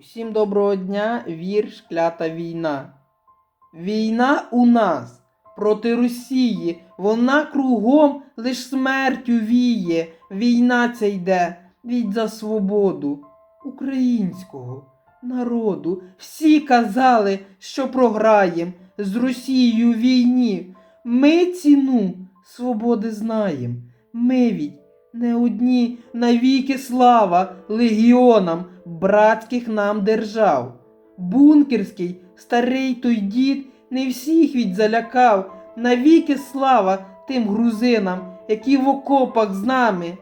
Усім доброго дня, вірш клята війна. Війна у нас проти Росії, вона кругом лиш смертю віє. Війна ця йде від за свободу українського народу. Всі казали, що програєм з Росією війні. Ми ціну свободи знаєм. Ми від не одні навіки слава легіонам братських нам держав. Бункерський, старий той дід не всіх від залякав, навіки слава тим грузинам, які в окопах з нами.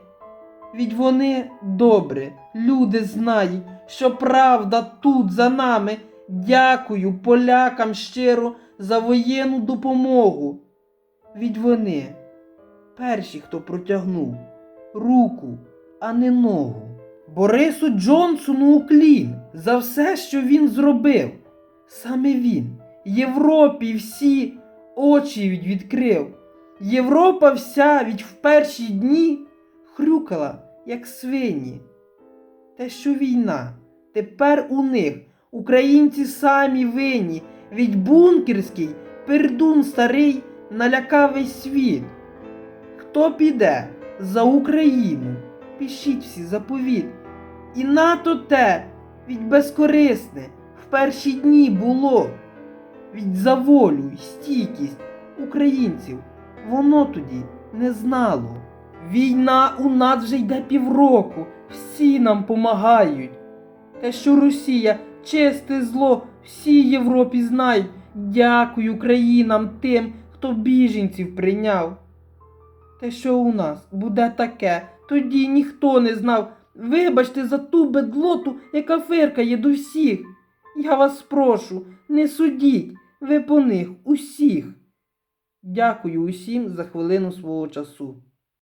Від вони добре, люди знають, що правда тут за нами. Дякую полякам щиро за воєнну допомогу. Від вони перші, хто протягнув руку, а не ногу. Борису Джонсону уклін за все, що він зробив. Саме він Європі всі очі відкрив. Європа вся від в перші дні хрюкала, як свині. Те, що війна, тепер у них українці самі винні, від бункерський пердун старий налякав весь світ. Хто піде за Україну? Пишіть всі заповіт. І нато те від безкорисне в перші дні було. Від за волю й стійкість українців воно тоді не знало. Війна у нас вже йде півроку, всі нам помагають. Те, що Росія чисте зло, всі Європі знають. Дякую країнам тим, хто біженців прийняв. Те, що у нас буде таке, тоді ніхто не знав. Вибачте за ту бедлоту, яка фиркає до всіх. Я вас прошу, не судіть, ви по них усіх. Дякую усім за хвилину свого часу.